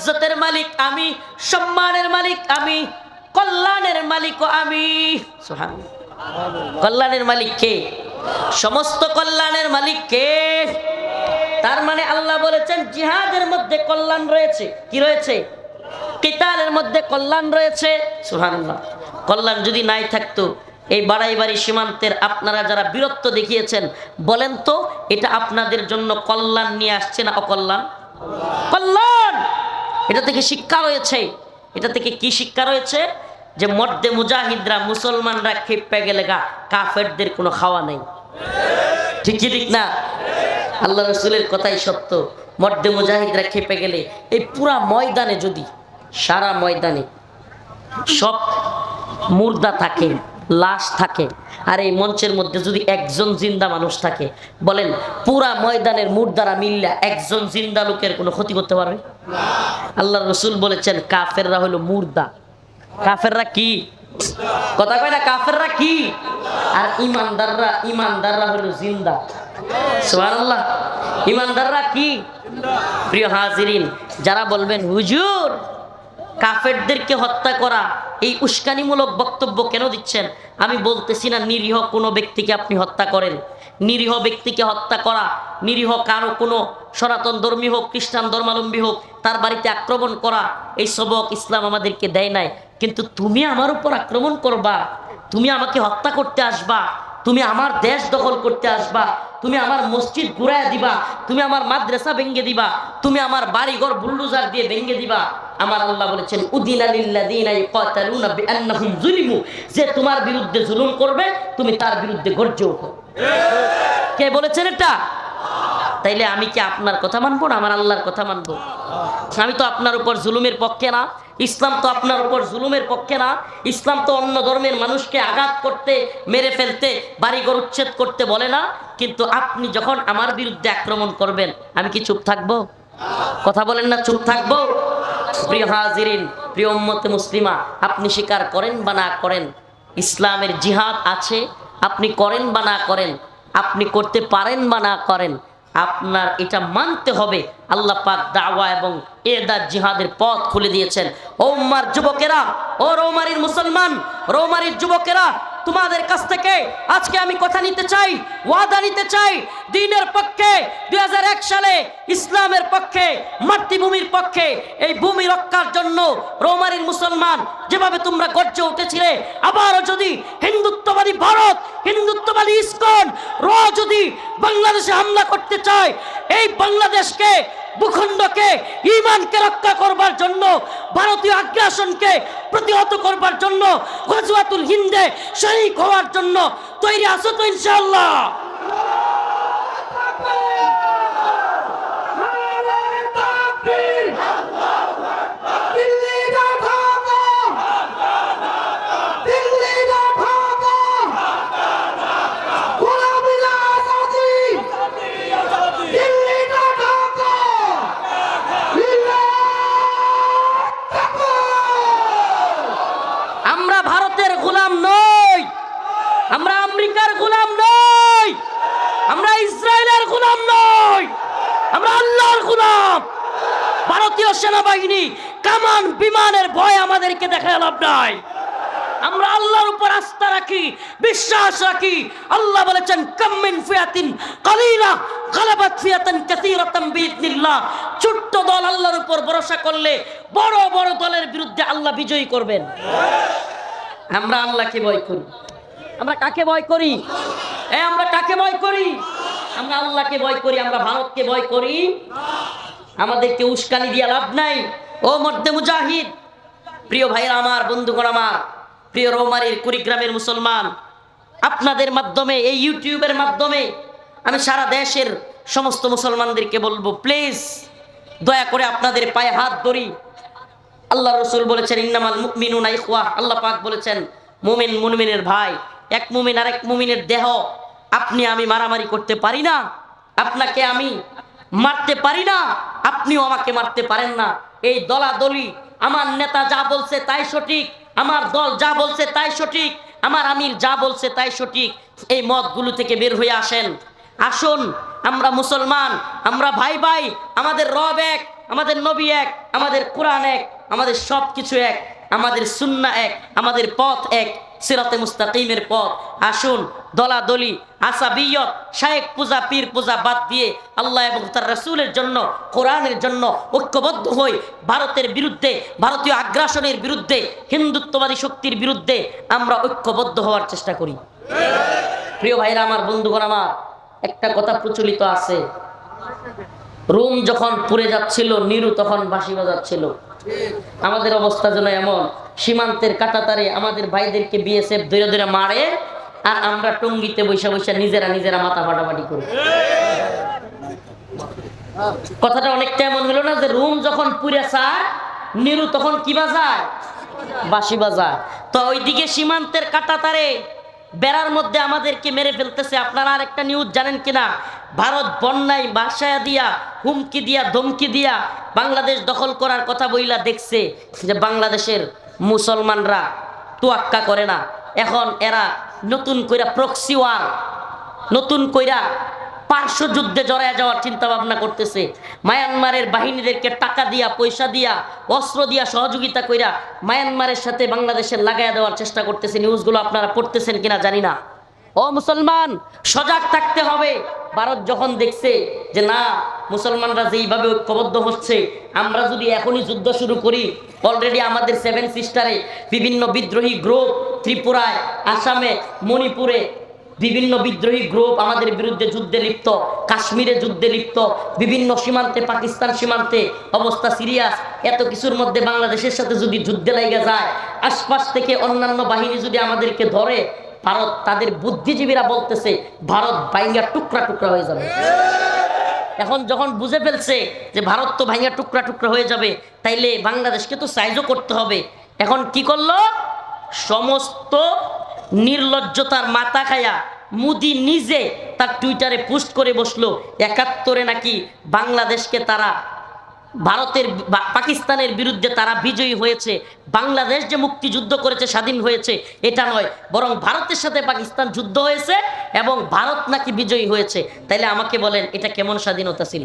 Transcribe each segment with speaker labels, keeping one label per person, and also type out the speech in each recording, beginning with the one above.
Speaker 1: ইজ্জতের মালিক আমি, সম্মানের মালিক আমি, কল্যাণের মালিকও আমি। কল্যাণের মালিক কে? সমস্ত কল্যাণের মালিক কে? তার মানে আল্লাহ বলেছেন, জিহাদের মধ্যে কল্যাণ রয়েছে। কি রয়েছে? কিতালের মধ্যে কল্যাণ রয়েছে। সুবহানাল্লাহ। কল্যাণ যদি নাই থাকতো, এই বাড়াইবাড়ি সীমান্তের আপনারা যারা বীরত্ব দেখিয়েছেন, বলেন তো, এটা আপনাদের জন্য কল্যাণ নিয়ে আসছে না অকল্যাণ? কল্যাণ! এটা থেকে শিক্ষা রয়েছে। এটা থেকে কি শিক্ষা রয়েছে? যে মর্দে মুজাহিদরা মুসলমানরা খেপে গেলে গা, কাফেরদের কোনো খাওয়া নেই। ঠিক ঠিক না? আল্লাহ রসুলের কথাই সত্য। মর্দে মুজাহিদরা খেপে গেলে এই পুরা ময়দানে যদি, সারা ময়দানে সব মুর্দা থাকে লাশ থাকে। আর এই মঞ্চের মধ্যে যদি একজন জিন্দা মানুষ থাকে, বলেন, পুরা ময়দানের মুর্দারা মিল্লা একজন জিন্দা লোকের কোনো ক্ষতি করতে পারবে? আল্লাহ রসুল বলেছেন, কাফেররা হলো মুর্দা। কাফেররা কি? কথা কয় না, কাফেররা কি? আর ইমানদাররা ইমানদাররা হলো জিন্দা। ইমানদাররা কি? প্রিয় হাজিরিন, যারা বলবেন, হুজুর, কাফেরদেরকে হত্যা করা এই উস্কানিমূলক বক্তব্য কেন দিচ্ছেন? আমি বলতেছি না, নিরীহ কোনো ব্যক্তিকে আপনি হত্যা করেন। নিরীহ ব্যক্তিকে হত্যা করা, নিরীহ কারও কোনো সনাতন ধর্মী হোক, খ্রিস্টান ধর্মাবলম্বী হোক, তার বাড়িতে আক্রমণ করা, এই সবক ইসলাম আমাদেরকে দেয় নাই। কিন্তু তুমি আমার উপর আক্রমণ করবা, তুমি আমাকে হত্যা করতে আসবা। তুমি আমার দেশ দখল করতে আসবা, তুমি আমার মসজিদ ঘুরায় দিবা, তুমি আমার মাদ্রাসা ভেঙ্গে দিবা, তুমি আমার বাড়িঘর বুল্ডুজার দিয়ে ভেঙ্গে দিবা। আমার আল্লাহ বলেছেন, উদিন যুলিমু। যে তোমার বিরুদ্ধে জুলুম করবে, তুমি তার বিরুদ্ধে গর্জে ওঠো। কে বলেছেন এটা? তাইলে আমি কি আপনার কথা মানবো না? আমার আল্লাহর কথা মানবো? আমি তো আপনার উপর জুলুমের পক্ষে না। ইসলাম তো আপনার উপর জুলুমের পক্ষে না। ইসলাম তো অন্য ধর্মের মানুষকে আঘাত করতে, মেরে ফেলতে, বাড়িঘর উচ্ছেদ করতে বলে না। কিন্তু আপনি যখন আমার বিরুদ্ধে আক্রমণ করবেন, আমি কি চুপ থাকব? কথা বলেন না, চুপ থাকব? প্রিয় হাজিরিন, প্রিয় উম্মতে মুসলিমা, আপনি স্বীকার করেন বা না করেন, ইসলামের জিহাদ আছে, আপনি করেন বা না করেন, আপনি করতে পারেন বা না করেন আপনার এটা মানতে হবে। আল্লাহ পাক দাওয়া এবং এদা জিহাদের পথ খুলে দিয়েছেন। ও উম্মার যুবকেরা, ও রৌমারির মুসলমান, রৌমারির যুবকেরা, তোমাদের কাছ থেকে আজকে আমি কথা নিতে চাই, ওয়াদা নিতে চাই। দিনের পক্ষে, দুই হাজার এক সালে ইসলামের পক্ষে, মাতৃভূমির পক্ষে এই ভূমি রক্ষার জন্য রৌমারির মুসলমান যেভাবে তোমরা গর্জে উঠেছিলে, আবারও যদি হিন্দুত্ববাদী ভারত হিন্দুত্ববাদী ইস্কন র যদি বাংলাদেশে হামলা করতে চায়, এই বাংলাদেশকে, ভূখণ্ডকে, ইমানকে রক্ষা করবার জন্য, ভারতীয় আগ্রাসনকে প্রতিহত করবার জন্য, গজওয়াতুল হিন্দে শরিক হওয়ার জন্য তৈরি আছো তো ইনশাআল্লাহ। ভারতের গোলাম নই। আমরা আমেরিকার গোলাম নই। আমরা ইসরায়েলের গোলাম নই। আমরা আল্লাহর গোলাম। ভারতীয় সেনাবাহিনী কামান বিমানের ভয় আমাদেরকে দেখা লাভ নাই। আমরা আল্লাহর উপর আস্থা রাখি, বিশ্বাস রাখি। আল্লাহ বলেছেন কাম্মিন ফিয়াতিন কালিলা, গালাবাত ফিয়াতান কাসীরাতাম বিইذنিল্লাহ ছোট্ট দল আল্লাহর উপর ভরসা করলে বড় বড় দলের বিরুদ্ধে আল্লাহ বিজয়ী করবেন। আমরা আল্লাহকে ভয় করি। আমরা কাকে ভয় করি? এ, আমরা কাকে ভয় করি? আমরা আল্লাহকে ভয় করি, আমরা ভারতকে ভয় করি। আমাদেরকে উস্কানি দিয়া লাভ নাই। ও মর্দে মুজাহিদ, প্রিয় ভাইরা আমার, বন্ধুগণ আমার, প্রিয় রৌমারির কুড়িগ্রামের মুসলমান, আপনাদের মাধ্যমে, এই ইউটিউবের মাধ্যমে আমি সারা দেশের সমস্ত মুসলমানদেরকে বলব প্লিজ দয়া করে আপনাদের পায়ে হাত ধরি। আল্লাহ রসুল বলেছেন, ইন্নামাল মুমিনুনা ইখওয়া। আল্লাহ পাক বলেছেন, মুমিন মুমিনের ভাই, এক মুমিন আর এক মুমিনের দেহ, আপনি আমি মারামারি করতে পারি না, আপনাকে আমি মারতে পারি না, আপনিও আমাকে মারতে পারেন না। এই দলাদলি, আমার নেতা যা বলছে তাই সঠিক, আমার দল যা বলছে তাই সঠিক, আমার আমির যা বলছে তাই সঠিক, এই মতগুলো থেকে বের হয়ে আসেন। আসুন, আমরা মুসলমান, আমরা ভাই ভাই আমাদের রব এক, আমাদের নবী এক, আমাদের কোরআন এক আমাদের সব কিছু এক, আমাদের সুন্না এক, আমাদের পথ এক, সিরাতে মুস্তাকিমের পথ। আসুন দলা দলাদলি, আসাবিয়ত, শায়েক পূজা, পীর পূজা বাদ দিয়ে আল্লাহ এবং তার রসুলের জন্য, কোরআনের জন্য ঐক্যবদ্ধ হই। ভারতের বিরুদ্ধে, ভারতীয় আগ্রাসনের বিরুদ্ধে, হিন্দুত্ববাদী শক্তির বিরুদ্ধে আমরা ঐক্যবদ্ধ হওয়ার চেষ্টা করি। প্রিয় ভাইরা, আমার বন্ধুগণ, আমার একটা কথা প্রচলিত আছে। রুম যখন পুড়ে যাচ্ছিল, নিরু তখন বাঁশি বাজাচ্ছিল। আমাদের অবস্থা যেন এমন, সীমান্তের কাটাতারে আমাদের ভাইদেরকে বিএসএফ ধরে ধরে মারে আর আমরা টঙ্গিতে বৈশা বৈশা নিজেরা নিজেরা মাথা ফাটাফাটি করি। কথাটা অনেকটা এমন হলো না যে রুম যখন পুড়ে চায় নিরু তখন কি বাজায়? বাঁশি বাজায়। তো ওইদিকে সীমান্তের কাটাতারে বেড়ার মধ্যে আমাদেরকে মেরে ফেলতেছে। আপনারা আরেকটা নিউজ জানেন কিনা? ভারত বন্যায় বাসায় দিয়া, হুমকি দিয়া, ধমকি দিয়া বাংলাদেশ দখল করার কথা বইলা দেখছে যে বাংলাদেশের মুসলমানরা তোয়াক্কা করে না। এখন এরা নতুন কইরা প্রক্সি ওয়ার নতুন কইরা পার্শ্ব যুদ্ধে জড়ায় যাওয়ার চিন্তা ভাবনা করতেছে। মায়ানমারের বাহিনীদেরকে টাকা দিয়া, পয়সা দিয়া, অস্ত্র দিয়া সহযোগিতা কইরা মায়ানমারের সাথে বাংলাদেশের লাগাইয়া দেওয়ার চেষ্টা করতেছে। নিউজগুলো আপনারা পড়তেছেন কিনা জানি না। ও মুসলমান, সজাগ থাকতে হবে। ভারত যখন দেখছে যে না, মুসলমানরা যেইভাবে ঐক্যবদ্ধ হচ্ছে, আমরা যদি এখনই যুদ্ধ শুরু করি অলরেডি আমাদের সেভেন সিস্টারে বিভিন্ন বিদ্রোহী গ্রুপ ত্রিপুরায়, আসামে, মণিপুরে বিভিন্ন বিদ্রোহী গ্রুপ আমাদের বিরুদ্ধে যুদ্ধে লিপ্ত, কাশ্মীরে যুদ্ধে লিপ্ত, বিভিন্ন সীমান্তে, পাকিস্তান সীমান্তে অবস্থা সিরিয়াস এত কিছুর মধ্যে বাংলাদেশের সাথে যদি যুদ্ধে লেগে যায়, আশপাশ থেকে অন্যান্য বাহিনী যদি আমাদেরকে ধরে ভারত, তাদের বুদ্ধিজীবীরা বলতেছে, ভারত বাইঙ্গা টুকরা টুকরা হয়ে যাবে। এখন যখন বুঝে ফেলছে যে ভারত তো ভাইঙ্গা টুকরা টুকরা হয়ে যাবে, তাইলে বাংলাদেশকে তো সাইজও করতে হবে। এখন কি করল? সমস্ত নির্লজ্জতার মাথা খায়া মুদি নিজে তার টুইটারে পোস্ট করে বসল, একাত্তরে নাকি বাংলাদেশকে তারা ভারতের পাকিস্তানের বিরুদ্ধে তারা বিজয়ী হয়েছে, বাংলাদেশ যে মুক্তিযুদ্ধ করেছে, স্বাধীন হয়েছে, এটা নয়, বরং ভারতের সাথে পাকিস্তান যুদ্ধ হয়েছে এবং ভারত নাকি বিজয়ী হয়েছে। তাইলে আমাকে বলেন, এটা কেমন স্বাধীনতা ছিল?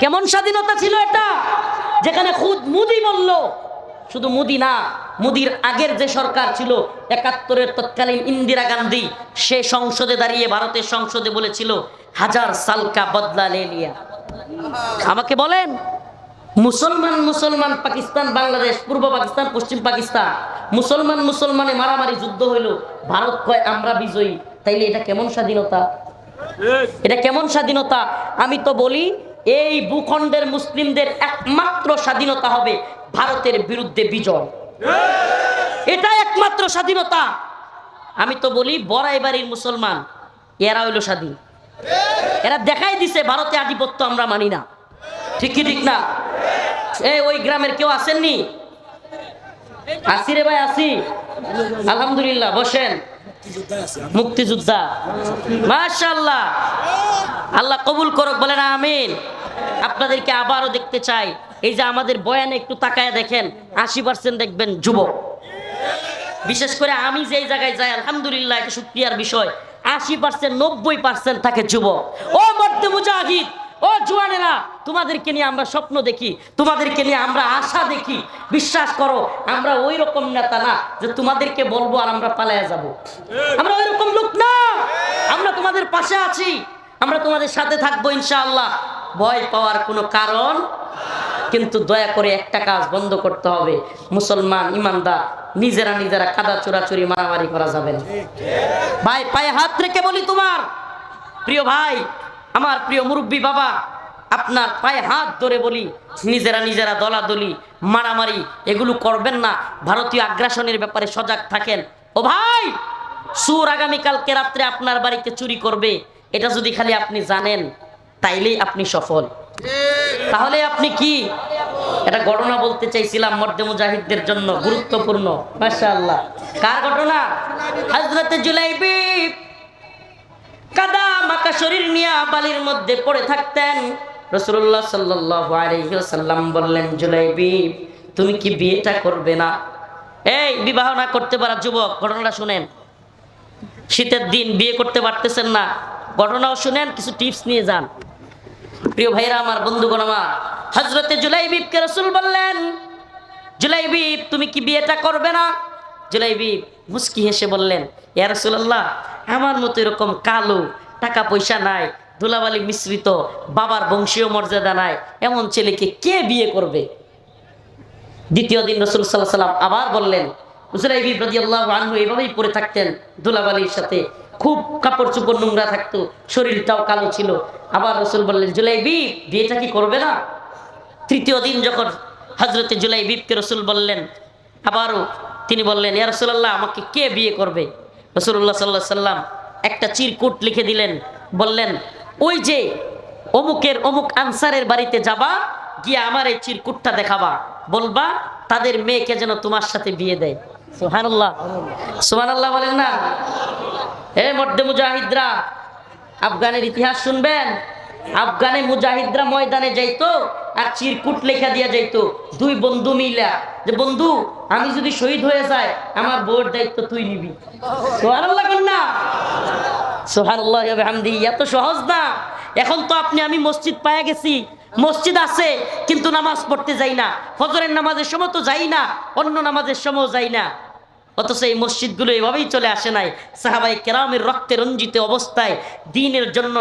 Speaker 1: কেমন স্বাধীনতা ছিল এটা? যেখানে খুদ মুদি বলল, শুধু মুদি না, মুদির আগের যে সরকার ছিল, একাত্তরের তৎকালীন ইন্দিরা গান্ধী, সে সংসদে দাঁড়িয়ে ভারতের সংসদে বলেছিল, হাজার সালকা বদলা লে লিয়া। আমাকে বলেন, মুসলমান মুসলমান, পাকিস্তান, বাংলাদেশ, পূর্ব পাকিস্তান, পশ্চিম পাকিস্তান, মুসলমান, মুসলমানে মারামারি যুদ্ধ হইল, ভারত কয়, আমরা বিজয়ী তাইলে এটা কেমন স্বাধীনতা? এটা কেমন স্বাধীনতা? আমি তো বলি, এই ভূখণ্ডের মুসলিমদের একমাত্র স্বাধীনতা হবে ভারতের বিরুদ্ধে বিজয়। এটা একমাত্র স্বাধীনতা। আমি তো বলি বড়াই বাড়ির মুসলমান, এরা হইল স্বাধীন। এরা দেখাই দিছে, ভারতে আধিপত্য আমরা মানি না। ঠিক কি ঠিক না? এই ওই গ্রামের কেউ আসেননি? আসি রে ভাই, আসি। আলহামদুলিল্লাহ, বসেন। মুক্তিযোদ্ধা। মাশাল্লাহ আল্লাহ কবুল করক, বলেন আমিন। আপনাদেরকে আবারও দেখতে চাই। এই যে আমাদের বয়ানে একটু তাকায় দেখেন, আশি পার্সেন্ট দেখবেন যুবক। বিশেষ করে আমি যেই জায়গায় যাই, আলহামদুলিল্লাহ, এটা সুক্রিয়ার বিষয়। আশি পার্সেন্ট, নব্বই পার্সেন্ট থাকে যুবক। ও মধ্যে মুজাহিদ, ও জুয়ানেরা, তোমাদেরকে নিয়ে আমরা স্বপ্ন দেখি, তোমাদেরকে নিয়ে আমরা আশা দেখি। বিশ্বাস করো, আমরা ওই রকম নেতা না যে তোমাদেরকে বলব আর আমরা পালায়া যাব। আমরা ওই রকম লোক না। আমরা তোমাদের পাশে আছি। আমরা তোমাদের সাথে থাকব ইনশাআল্লাহ। ভয় পাওয়ার কোনো কারণ কিন্তু দয়া করে একটা কাজ বন্ধ করতে হবে। মুসলমান ইমানদার, নিজেরা নিজেরা কাদা চোরাচুরি মারামারি করা যাবে না। ভাই, পায়ে হাত রেখে বলি তোমার। প্রিয় ভাই, আমার প্রিয় মুরব্বী বাবা, আপনার পায়ে হাত ধরে বলি, নিজেরা নিজেরা দলাদলি, মারামারি, এগুলো করবেন না। ভারতীয় আগ্রাসনের ব্যাপারে সজাগ থাকেন। ও ভাই, সুর আগামীকালকে রাত্রে আপনার বাড়িতে চুরি করবে, এটা যদি খালি আপনি জানেন, তাইলেই আপনি সফল। তাহলে আপনি কি? এটা ঘটনা বলতে চাইছিলাম মর্দে মুজাহিদদের জন্য, গুরুত্বপূর্ণ। মাশাআল্লাহ। কার ঘটনা? হযরত জুলাইবি। কাদা মাকা শরীর নিয়ে বালির মধ্যে পড়ে থাকতেন। রাসূলুল্লাহ সাল্লাল্লাহু আলাইহি ওয়াসাল্লাম বললেন, জুলাইবি, তুমি কি বিয়েটা করবে না? এই, বিবাহ না করতে পারা যুবক, ঘটনাটা শুনেন। শীতের দিন বিয়ে করতে পারতেছেন না। ঘটনাও শুনেন, কিছু টিপস নিয়ে যান। প্রিয় ভাইরা আমার বন্ধুগণ, আমার হজরতে জুলাইবিবকে রসুল বললেন, জুলাইবিব, তুমি কি বিয়েটা করবে না? জুলাইবিব মুস্কি হেসে বললেন, ইয়া রাসূলুল্লাহ, আমার মতো এরকম কালো টাকা পয়সা নাই, ধুলাবালি মিশ্রিত, বাবার বংশীয় মর্যাদা নাই, এমন ছেলেকে কে বিয়ে করবে? দ্বিতীয় দিন রসুল সাল্লাহ সাল্লাম আবার বললেন, জুলাইবিব রাদিয়াল্লাহু আনহু এভাবেই পড়ে থাকতেন ধুলাবালির সাথে খুব কাপড় চোপড় নোংরা থাকতো, শরীরটাও কালো ছিল। আবার রসুল বললেন, জুলাইবি, বিয়েটা কি করবে না? তৃতীয় দিন যখন হজরতে জুলাই বিবকে রসুল বললেন, আবারও তিনি বললেন, ইয়া রসুল্লাহ আমাকে কে বিয়ে করবে? রসুল্লাহ সাল্লাহ সাল্লাম একটা চিরকুট লিখে দিলেন, বললেন, ওই যে অমুকের অমুক আনসারের বাড়িতে যাবা, গিয়ে আমার এই চিরকুটটা দেখাবা। বলবা, তাদের মেয়েকে যেন তোমার সাথে বিয়ে দেয়। সুহানুল্লাহ সুহানুল্লাহ বলেন না? হে মধ্যে মুজাহিদরা, আফগানের ইতিহাস শুনবেন? আফগানে মুজাহিদরা ময়দানে যাইতো আর চিরকুট লেখা দিয়া যাইতো, দুই বন্ধু মিলা। যে, বন্ধু, আমি যদি শহীদ হয়ে যাই, আমার বউর দায়িত্ব তুই নিবি। সোহানাল্লাহ কন্যা। সোহানুল্লাহ হামদি এত সহজ না। এখন তো আপনি, আমি মসজিদ পায়ে গেছি। মসজিদ আছে, কিন্তু নামাজ পড়তে যাই না। ফজরের নামাজের সময় তো যাই না, অন্য নামাজের সময় যাই না। অথচ এই মসজিদগুলো এভাবেই চলে আসে নাই। সাহাবাই কেরামের রক্তে রঞ্জিত অবস্থায় দিনের জন্য